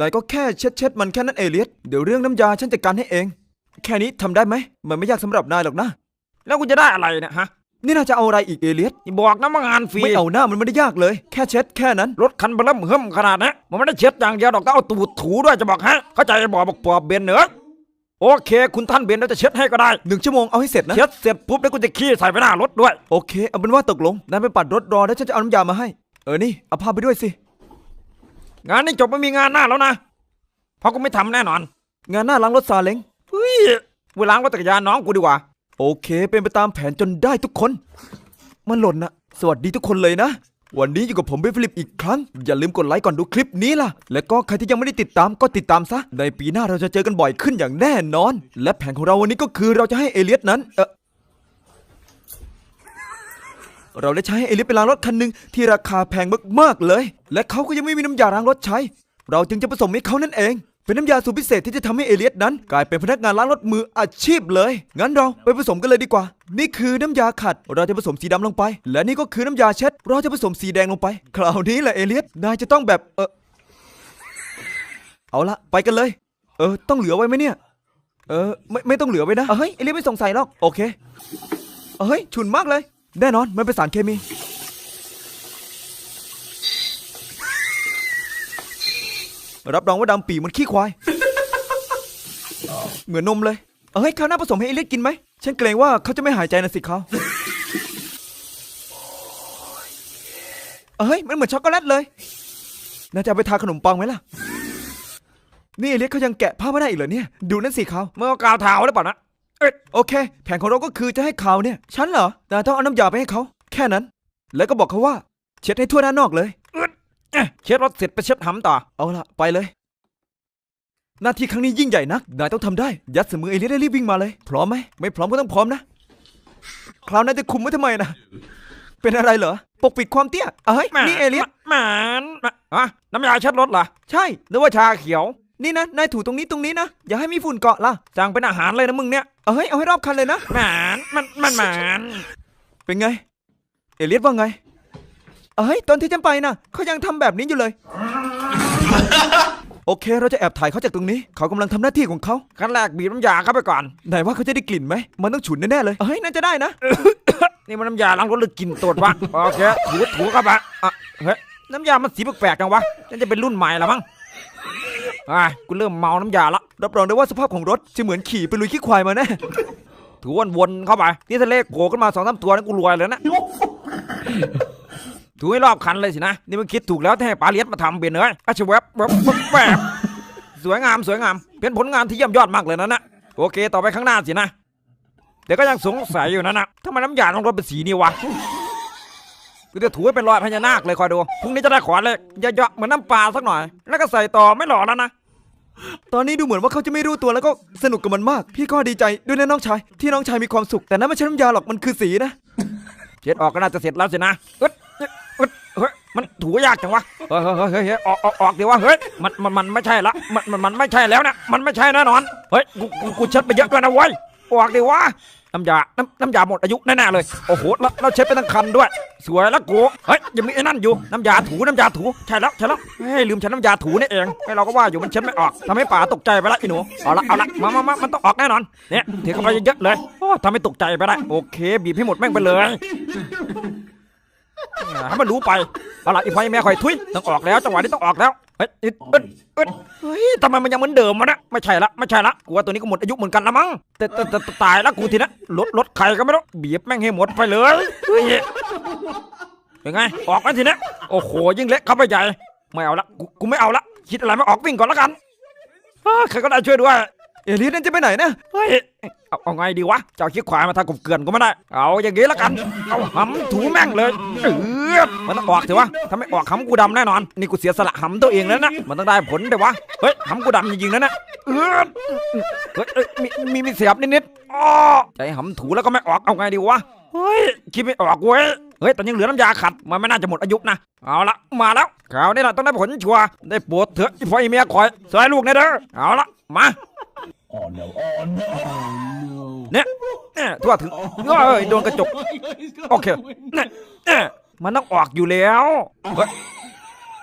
นายก็แค่เช็ดเช็ดๆมันแค่นั้นเอเลียสเดี๋ยวเรื่องน้ำยาฉันจัดการให้เอง แค่นี้ทำได้ไหม มันไม่ยากสำหรับนายหรอกนะ แล้วกูจะได้อะไรเนี่ยฮะนี่น่าจะเอาอะไรอีกเอเลียสอย่าบอกนะว่างานฟรีไม่เอาหน้ามันไม่ได้ยากเลย แค่เช็ดแค่นั้นรถคันเบล่มเฮิมขนาดนะมันไม่ได้เช็ดอย่างเดียวดอกต้องเอาตูดถูด้วยจะบอกฮะเข้าใจบอกบอกปอบเบนเหนือโอเค คุณท่านเบนเราจะเช็ดให้ก็ได้หนึ่งชั่วโมงเอาให้เสร็จนะเช็ดเสร็จปุ๊บแล้วกูจะขี้ใส่ไปหน้ารถด้วยโอเคเอาเป็นว่าตกลงนายไปปัดรถรอแล้วฉันจะเอาน้ำยามาให้เออนี่เอาผ้าไปด้วยสิ งานนี้จบไม่มีงานหน้าแล้วนะ เพราะกูไม่ทำแน่นอน งานหน้าล้างรถซาเล้งเฮ้ยเวลาก็จักรยานน้องกูดีกว่า โอเค เป็นไปตามแผนจนได้ทุกคน มันหล่นนะสวัสดีทุกคนเลยนะ วันนี้อยู่กับผมเบฟฟิลิปอีกครั้ง อย่าลืมกดไลค์ก่อนดูคลิปนี้ล่ะ และก็ใครที่ยังไม่ได้ติดตามก็ติดตามซะ ในปีหน้าเราจะเจอกันบ่อยขึ้นอย่างแน่นอน และแผนของเราวันนี้ก็คือเราจะให้เอเลียสนั้นเออ เราได้ใช้ให้เอลียสไปล้างรถคันหนึ่งที่ราคาแพงมากๆเลย และเขาก็ยังไม่มีน้ำยาล้างรถใช้ เราจึงจะผสมให้เขานั่นเอง เป็นน้ำยาสูตรพิเศษที่จะทำให้เอเลียสนั้น กลายเป็นพนักงานล้างรถมืออาชีพเลย งั้นเราไปผสมกันเลยดีกว่า นี่คือน้ำยาขัด เราจะผสมสีดำลงไป และนี่ก็คือน้ำยาเช็ด เราจะผสมสีแดงลงไป คราวนี้แหละเอเลียสนายจะต้องแบบเออเอาละไปกันเลย เออ ต้องเหลือไว้ไหมเนี่ย เออ ไม่ไม่ต้องเหลือไว้นะเฮ้ยเอเลียสไม่สงสัยหรอก โอเคเฮ้ย ฉุนมากเลย แน่นอนมันเป็นสารเคมี รับรองว่าดำปีเหมันขี้ควาย เหมือนนมเลย เอ้ยคราวหน้าผสมให้เอเลียสกินไหม ฉันเกรงว่าเขาจะไม่หายใจนะสิเขาเอ้ย มันเหมือนช็อกโกแลตเลย น่าจะเอาไปทาขนมปังไหมล่ะ นี่เอเลียสเขายังแกะผ้าไม่ได้อีกเหรอเนี่ย ดูนั่นสิเขา เมื่อเอากาวเท้าหรือเปล่านะ โอเค แผนของเราก็คือจะให้เขาเนี่ย ฉันเหรอนายต้องเอาน้ำยาไปให้เขา แค่นั้น แล้วก็บอกเขาว่า เช็ดให้ทั่วด้านนอกเลยเอ๊ะเช็ดรถเสร็จไปเช็ดหำต่อ เอาละไปเลย หน้าที่ครั้งนี้ยิ่งใหญ่นัก นายต้องทำได้ ยัดเสมือเอเลียสได้รีบวิ่งมาเลย พร้อมไหม ไม่พร้อมก็ต้องพร้อมนะ คราวนายจะคุมไว้ทำไมนะ เป็นอะไรเหรอ ปกปิดความเตี้ย เอ้ยแหมนี่เอเลียสแหมอะน้ำยาเช็ดรถเหรอ ใช่ หรือว่าชาเขียว นี่นะ นายถูตรงนี้ตรงนี้นะ อย่าให้มีฝุ่นเกาะล่ะสั่งเป็นอาหารเลยนะมึงเนี่ย เอ้ย เอาให้รอบคันเลยนะแหมมันมันแหมเป็นไง เอเลียสว่าไง เอ้ย ตอนที่ฉันไปนะเขายังทำแบบนี้อยู่เลย โอเค เราจะแอบถ่ายเขาจากตรงนี้ เขากำลังทำหน้าที่ของเขาขั้นแรกบีบน้ำยาเข้าไปก่อน ไหนว่าเขาจะได้กลิ่นไหม มันต้องฉุนแน่ๆเลย เอ้ย น่าจะได้นะ นี่มันน้ำยาล้างรถหรือกลิ่นตดวะโอเคถูถูเข้าไปอะเฮ้ยน้ำยามันสีแปลกๆจังวะน่าจะเป็นรุ่นใหม่ละมั้ง อะกูเริ่มเมาน้ำยาละรับรองได้ว่าสภาพของรถจะเหมือนขี่ไปลุยขี้ควายมาแน่ถูวนๆเข้าไปนี่ทะเลโผล่ขึ้นมาสองสามตัวนี่กูรวยเลยนะถูให้รอบคันเลยสินะ นี่มึงคิดถูกแล้วที่ให้ปาเลียสมาทำเบียนเอ้ยอาชแวบแวบแวบแวบสวยงามสวยงาม เป็นผลงานที่เยี่ยมยอดมากเลยนะนะโอเค ต่อไปข้างหน้าสินะแต่ก็ยังสงสัยอยู่นะนะทำไมน้ำยาต้องรถเป็นสีนี่วะ กูจะถูให้เป็นรอยพญานาคเลยคอยดูพรุ่งนี้จะได้ขอเลขเยอะๆเหมือนน้ำปลาสักหน่อย แล้วก็ใส่ต่อไม่หล่อแล้วนะตอนนี้ดูเหมือนว่าเขาจะไม่รู้ตัวแล้วก็สนุกกับมันมาก พี่ก็ดีใจด้วยนะน้องชาย ที่น้องชายมีความสุข แต่นั้นไม่ใช่น้ำยาหรอกมันคือสีนะเช็ดออกก็น่าจะเสร็จแล้วสินะอึดอึดอึดเฮ้ยมันถูยากจังวะเฮ้ยเฮ้ยเฮ้ยเฮ้ยออกออกออกเดี๋ยววะเฮ้ยมันมันมันไม่ใช่ละมันมันมันไม่ใช่แล้วนะมันไม่ใช่แน่นอนเฮ้ยกูกูกูเช็ดไปเยอะด้วยนะเว้ยออกเดี๋ยววะ น้ำยา น้ำน้ำยาหมดอายุแน่ๆเลย โอ้โหแล้วเราเช็ดไปทั้งคันด้วย สวยแล้วกูเฮ้ยยังมีไอ้นั่นอยู่ น้ำยาถู น้ำยาถู ใช่แล้วใช่แล้วเฮ้ยลืมใช้น้ำยาถูนี่เองให้เราก็ว่าอยู่มันเช็ดไม่ออกทำให้ป๋าตกใจไปละไอ้หนู เอาละเอาละมามามามันต้องออกแน่นอน เนี่ยเทเข้าไปเยอะๆเลยโอ้ทำให้ตกใจไปได้โอเค บีบให้หมดแม่งไปเลยให้มันรู้ไปเอาละอีพอยแม่คอยทุยต้องออกแล้วจังหวะนี้ต้องออกแล้ว เฮ้ยอึดอึดอึดเฮ้ยทำไมมันยังเหมือนเดิมวะเนะไม่ใช่ละไม่ใช่ละกูว่าตัวนี้ก็หมดอายุเหมือนกันละมั้งแต่แต่แต่แต่ตายแล้วกูทีนะรถรถใครก็ไม่รู้บีบแม่งให้หมดไปเลยเฮ้ยเป็นไงออกแล้วทีนะโอ้โหยิ่งเล็กเข้าไปใหญ่ไม่เอาละกูกูไม่เอาละคิดอะไรไม่ออกวิ่งก่อนละกันอ้าใครก็ได้ช่วยด้วยเอเลียสนั่นจะไปไหนนะเฮ้ยเอาเอาไงดีวะจะเอาขี้ขวายมาทากบเกลื่อนก็ไม่ได้ เอาอย่างงี้ละกันเอาหำถูแม่งเลยเออ มันต้องออกเถอะวะถ้าไม่ออกหำกูดำแน่นอน นี่กูเสียสละหำตัวเองแล้วนะ มันต้องได้ผลเดี๋ยววะ เฮ้ยหำกูดำจริงๆแล้วนะเออเฮ้ยเอ้ยมีมีมีเสียบนิดๆอ้อใจหำถูแล้วก็ไม่ออกเอาไงดีวะ เฮ้ยคิดไม่ออกเว้ย เฮ้ยแต่ยังเหลือน้ำยาขัด มันไม่น่าจะหมดอายุนะ เอาละมาแล้วคราวนี้เราต้องได้ผลชัวร์ได้ปรดเถอะพ่ออีเมียคอยสวยลูกนะเด้อ เอาละมา Oh no, oh no, oh no. เนี่ยเนี่ยทั่วถึงเอ้ยโดนกระจก โอเคเนี่ยเนี่ย มันต้องออกอยู่แล้วเฮ้ย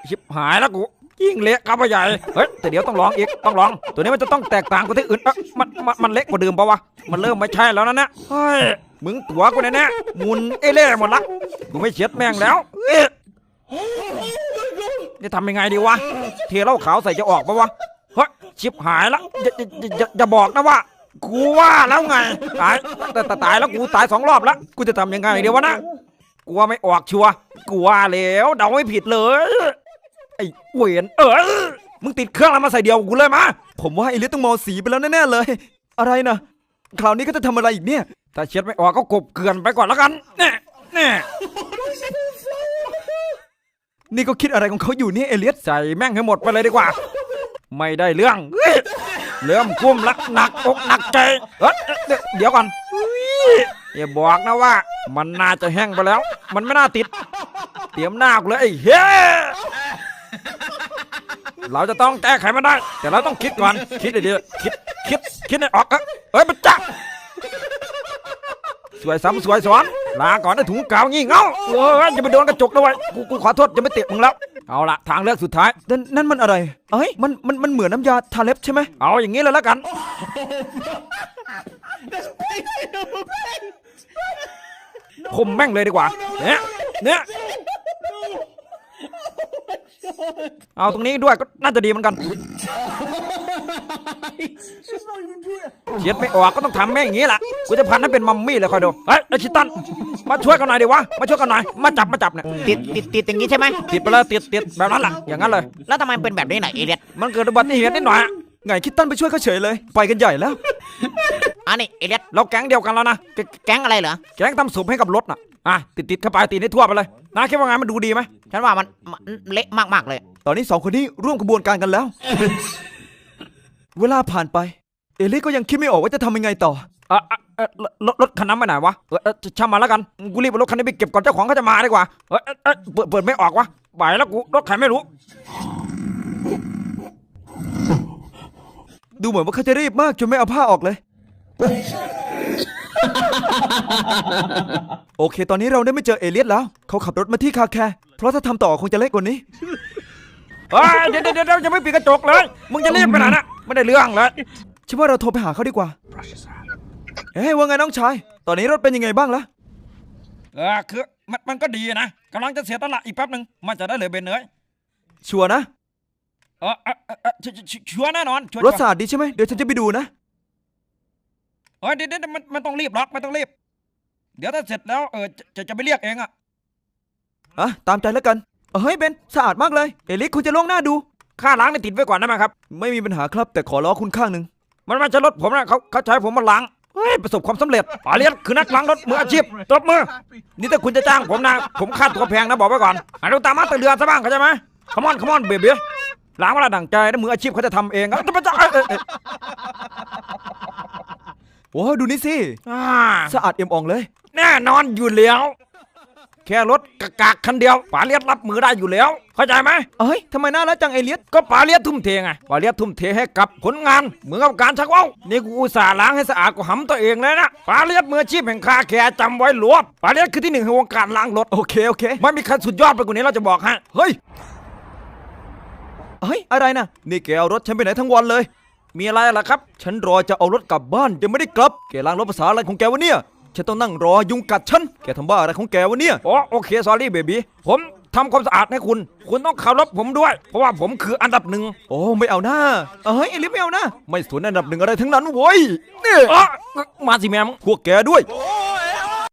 ชิบหายแล้วกูยิ่งเละครับพ่อใหญ่เฮ้ยแต่เดี๋ยวต้องลองอีกต้องลอง ตัวนี้มันจะต้องแตกต่างกว่าที่อื่นเอ๊ะมันมันมันเล็กกว่าเดิมปะวะมันเริ่มไม่ใช่แล้วนะเนี่ยเฮ้ยมึงตัวกูแน่ๆหมุนเอเล่หมดละกูไม่เช็ดแม่งแล้วเอ๊ะจะทำยังไงดีวะเทเหล้าขาวใส่จะออกปะวะเฮ้ยชิบหายละอย่าอย่าอย่าอย่าบอกนะว่ากูว่าแล้วไงตายแต่แต่ตายแล้วกูตายสองรอบแล้วกูจะทำยังไงเดี๋ยววะนะ กูว่าไม่ออกชัวร์กูว่าแล้วเดาไม่ผิดเลย ไอ้เวนเออมึงติดเครื่องแล้วมาใส่เดียวกูเลยมา ผมว่าเอเลียสต้องเมาสีไปแล้วแน่ๆเลย อะไรนะคราวนี้ก็จะทำอะไรอีกเนี่ย ถ้าเช็ดไม่ออกก็กบเกลื่อนไปก่อนแล้วกันแน่แน่นี่ก็คิดอะไรของเขาอยู่เนี่ยเอเลียสใส่แม่งให้หมดไปเลยดีกว่า ไม่ได้เรื่อง เริ่มกุ้มละหนักอกหนักใจเอ้ยเดี๋ยวก่อน อย่าบอกนะว่า มันน่าจะแห้งไปแล้ว มันไม่น่าติด เตรียมหน้ากูเลยไอ้เฮ้ยเราจะต้องแก้ไขมันได้ แต่เราต้องคิดก่อน คิดดีๆคิด คิด คิดให้ออกเอ้ยเอ้ยมันจับสวยซ้ำสวยซ้อนลาก่อนนะถุงกาวงี่เง่าเอออย่าไปโดนกระจกด้วยกูกูขอโทษจะไม่เตะมึงแล้ว เอาละทางเลือกสุดท้าย นั่นนั่นมันอะไร เอ้ยมันมันมันเหมือนน้ำยาทาเล็บใช่ไหม เอาอย่างนี้เลยแล้วกัน ผมแม่งเลยดีกว่า เนี่ย เนี่ย เอาตรงนี้ด้วยก็น่าจะดีเหมือนกันเขียดไม่ออกก็ต้องทำแม่งอย่างนี้แหละกูจะพันให้เป็นมัมมี่เลยคอยดู เฮ้ยไอชิตัน มาช่วยกันหน่อยดิวะ มาช่วยกันหน่อย มาจับมาจับเนี่ย ติดติดติดอย่างนี้ใช่ไหมติดไปเลยติดติดแบบนั้นแหละอย่างนั้นเลย แล้วทำไมมันเป็นแบบนี้ไหนเอเลียสมันเกิดอุบัติเหตุนิดหน่อยอะ ไงคิดตั้นไปช่วยเขาเฉยเลย ไปกันใหญ่แล้ว อันนี้เอเลียสเราแก๊งเดียวกันแล้วนะ แกแก๊งอะไรเหรอ แก๊งทำศพให้กับรถน่ะ อะติดติดๆเข้าไปติดให้ทั่วไปเลยนะคิดว่าไงมันดูดีไหม ฉันว่ามันมันเละมากๆเลย ตอนนี้สองคนนี้ร่วมกระบวนการกันแล้ว เวลาผ่านไป เอเลียสก็ยังคิดไม่ออกว่าจะทำยังไงต่อเออเอ่อเออรถรถคันนั้นไปไหนวะเออเออช่างมาแล้วกัน กูรีบเอารถคันนี้ไปเก็บก่อนเจ้าของเขาจะมาดีกว่าเออเออเออเปิดเปิดไม่ออกวะไปแล้วกูรถใครไม่รู้ ดูเหมือนว่าเขาจะรีบมากจนไม่เอาผ้าออกเลย โอเค ตอนนี้เราได้ไม่เจอเอเลียสแล้ว เขาขับรถมาที่คาแคร์เพราะถ้าทำต่อคงจะเล็กกว่านี้เฮ้ยเดี๋ยวเดี๋ยวเดี๋ยวยังไม่ปิดกระจกเลย มึงจะรีบไปไหนนะไม่ได้เรื่องเลยฉันว่าเราโทรไปหาเขาดีกว่า เฮ้ยว่าไงน้องชาย ตอนนี้รถเป็นยังไงบ้างล่ะ เออคือมันมันก็ดีนะกำลังจะเสียตลาดอีกแป๊บหนึ่งมันจะได้เลยเบนเนยชัวร์นะเออเออเออเออชัวร์ชัวร์ชัวร์แน่นอนชัวร์รถสะอาดดีใช่ไหมเดี๋ยวฉันจะไปดูนะเฮ้ยเดี๋ยวเดี๋ยวมันมันต้องรีบล็อกไม่ต้องรีบ เดี๋ยวถ้าเสร็จแล้วเออจะจะจะไปเรียกเองอะอะ ตามใจแล้วกันเออเฮ้ยเบนสะอาดมากเลย เอลียสคุณจะล่วงหน้าดู ค่าล้างนี่ติดไว้ก่อนได้ไหมครับ ไม่มีปัญหาครับแต่ขอล้อคุณข้างหนึ่งมันไม่ใช่รถผมนะเขาเขาใช้ผมมาล้างเฮ้ยประสบความสำเร็จปาเลียนคือนักล้างรถมืออาชีพตบมือ นี่ถ้าคุณจะจ้างผมนะ ผมค่าตัวแพงนะบอกไว้ก่อนอะดูตามมาตะเรือซะบ้างเข้าใจไหมขมอนขมอนเบบี้ ล้างเวลาดั่งใจนะมืออาชีพเขาจะทำเองอะจะไปจ้าเอ้ยเอ้ยเอ้ยโอ้ดูนี่สิ อ่าสะอาดเอี่ยมอ่องเลย แน่นอนอยู่แล้ว แค่รถกากากๆคันเดียวปาเลียนรับมือได้อยู่แล้ว เข้าใจไหม เอ้ยทำไมน่ารักจังเอเลียสก็ปาเลียดทุ่มเทไงปาเลียดทุ่มเทให้กับผลงาน เหมือนกับการชักว่าวนี่กูอุตส่าห์ล้างให้สะอาดกูหำตัวเองเลยนะปาเลียดมืออาชีพแห่งคาแคร์จำไว้หลวดปาเลียดคือที่หนึ่งในวงการล้างรถ โอเค โอเค ไม่มีใครสุดยอดไปกว่านี้เราจะบอกให้เฮ้ย เฮ้ยอะไรนะนี่แกเอารถฉันไปไหนทั้งวันเลย มีอะไรล่ะครับ ฉันรอจะเอารถกลับบ้านยังไม่ได้กลับ แกล้างรถภาษาอะไรของแกวะเนี่ย ฉันต้องนั่งรอยุงกัดฉัน แกทำบ้าอะไรของแกวะเนี่ยโอ้โอเคสอรี่เบบี้ผมทำความสะอาดให้คุณ คุณต้องเคารพผมด้วย เพราะว่าผมคืออันดับหนึ่งโอ้ไม่เอาหน้าเอ้ยเอลิฟไม่เอาหน้าไม่สนอันดับหนึ่งอะไรทั้งนั้นโว้ยนี่เอ้อมาสิแม่มงพวกแกด้วย